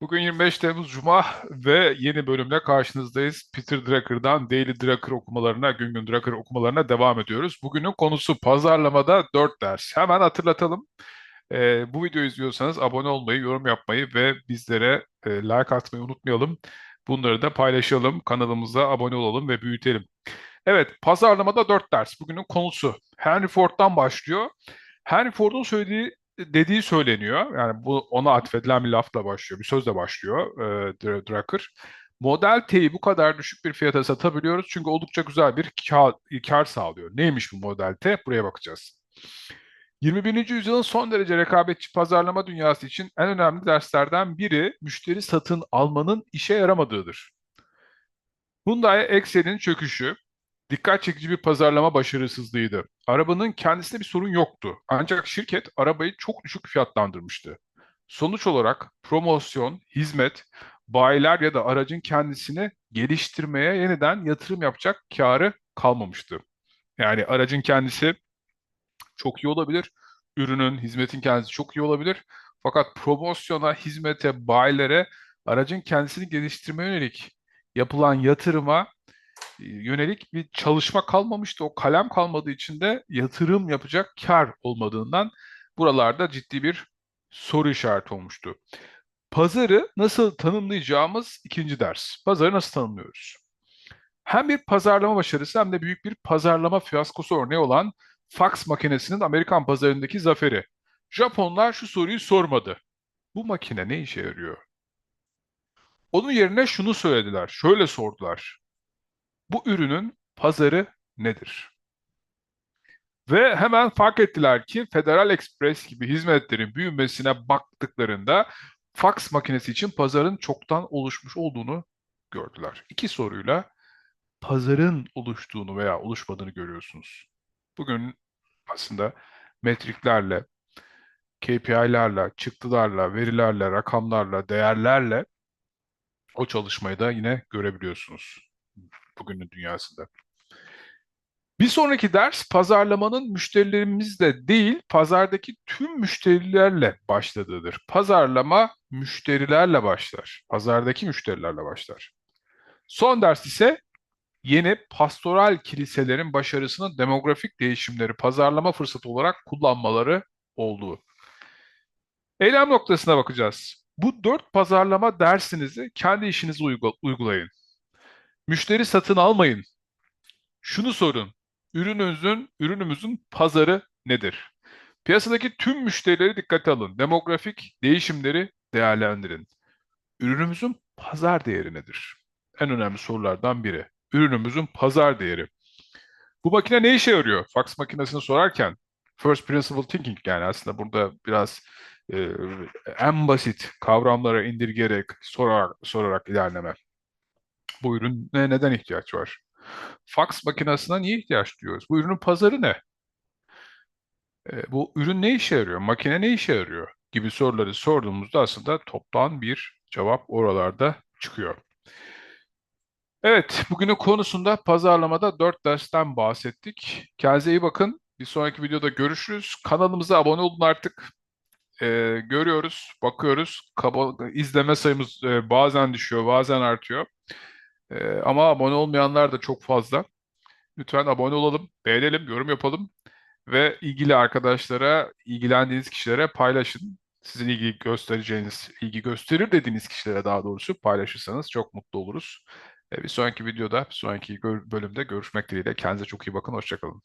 Bugün 25 Temmuz Cuma ve yeni bölümle karşınızdayız. Peter Drucker'dan Daily Drucker okumalarına, gün gün Drucker okumalarına devam ediyoruz. Bugünün konusu pazarlamada 4 ders. Hemen hatırlatalım. Ee, bu videoyu izliyorsanız abone olmayı, yorum yapmayı ve bizlere e, like atmayı unutmayalım. Bunları da paylaşalım, kanalımıza abone olalım ve büyütelim. Evet, pazarlamada 4 ders. Bugünün konusu Henry Ford'dan başlıyor. Henry Ford'un söylediği dediği söyleniyor. Yani bu ona atfedilen bir lafla başlıyor, bir sözle başlıyor e, Drucker. Model T'yi bu kadar düşük bir fiyata satabiliyoruz çünkü oldukça güzel bir kar, kar sağlıyor. Neymiş bu Model T? Buraya bakacağız. 21. yüzyılın son derece rekabetçi pazarlama dünyası için en önemli derslerden biri müşteri satın almanın işe yaramadığıdır. Hyundai Excel'in çöküşü, dikkat çekici bir pazarlama başarısızlığıydı. Arabanın kendisinde bir sorun yoktu. Ancak şirket arabayı çok düşük fiyatlandırmıştı. Sonuç olarak promosyon, hizmet, bayiler ya da aracın kendisini geliştirmeye yeniden yatırım yapacak karı kalmamıştı. Yani aracın kendisi çok iyi olabilir, ürünün, hizmetin kendisi çok iyi olabilir. Fakat promosyona, hizmete, bayilere, aracın kendisini geliştirmeye yönelik yapılan yatırıma yönelik bir çalışma kalmamıştı. O kalem kalmadığı için de yatırım yapacak kar olmadığından buralarda ciddi bir soru işareti olmuştu. Pazarı nasıl tanımlayacağımız ikinci ders. Pazarı nasıl tanımlıyoruz? Hem bir pazarlama başarısı hem de büyük bir pazarlama fiyaskosu örneği olan fax makinesinin Amerikan pazarındaki zaferi. Japonlar şu soruyu sormadı. Bu makine ne işe yarıyor? Onun yerine şunu söylediler, şöyle sordular. Bu ürünün pazarı nedir? Ve hemen fark ettiler ki Federal Express gibi hizmetlerin büyümesine baktıklarında fax makinesi için pazarın çoktan oluşmuş olduğunu gördüler. İki soruyla pazarın oluştuğunu veya oluşmadığını görüyorsunuz. Bugün aslında metriklerle, KPI'lerle, çıktılarla, verilerle, rakamlarla, değerlerle o çalışmayı da yine görebiliyorsunuz bugünün dünyasında. Bir sonraki ders pazarlamanın müşterilerimizle değil, pazardaki tüm müşterilerle başladığıdır. Pazarlama müşterilerle başlar. Pazardaki müşterilerle başlar. Son ders ise yeni pastoral kiliselerin başarısının demografik değişimleri pazarlama fırsatı olarak kullanmaları olduğu. Eylem noktasına bakacağız. Bu dört pazarlama dersinizi kendi işinize uygulayın. Müşteri satın almayın. Şunu sorun. Ürünümüzün, ürünümüzün pazarı nedir? Piyasadaki tüm müşterileri dikkate alın. Demografik değişimleri değerlendirin. Ürünümüzün pazar değeri nedir? En önemli sorulardan biri. Ürünümüzün pazar değeri. Bu makine ne işe yarıyor? Fax makinesini sorarken first principle thinking yani aslında burada biraz e, en basit kavramlara indirgeyerek sorarak, sorarak ilerleme. Bu ürüne neden ihtiyaç var? Fax makinesine niye ihtiyaç duyuyoruz? Bu ürünün pazarı ne? E, bu ürün ne işe yarıyor? Makine ne işe yarıyor? Gibi soruları sorduğumuzda aslında toptan bir cevap oralarda çıkıyor. Evet, bugünün konusunda pazarlamada 4 dersten bahsettik. Kendinize iyi bakın. Bir sonraki videoda görüşürüz. Kanalımıza abone olun artık. Ee, görüyoruz, bakıyoruz. Kaba, izleme sayımız e, bazen düşüyor, bazen artıyor. Ee, ama abone olmayanlar da çok fazla. Lütfen abone olalım, beğenelim, yorum yapalım ve ilgili arkadaşlara, ilgilendiğiniz kişilere paylaşın. Sizin ilgi göstereceğiniz, ilgi gösterir dediğiniz kişilere daha doğrusu paylaşırsanız çok mutlu oluruz. Ee, bir sonraki videoda, bir sonraki bölümde görüşmek dileğiyle. Kendinize çok iyi bakın, hoşçakalın.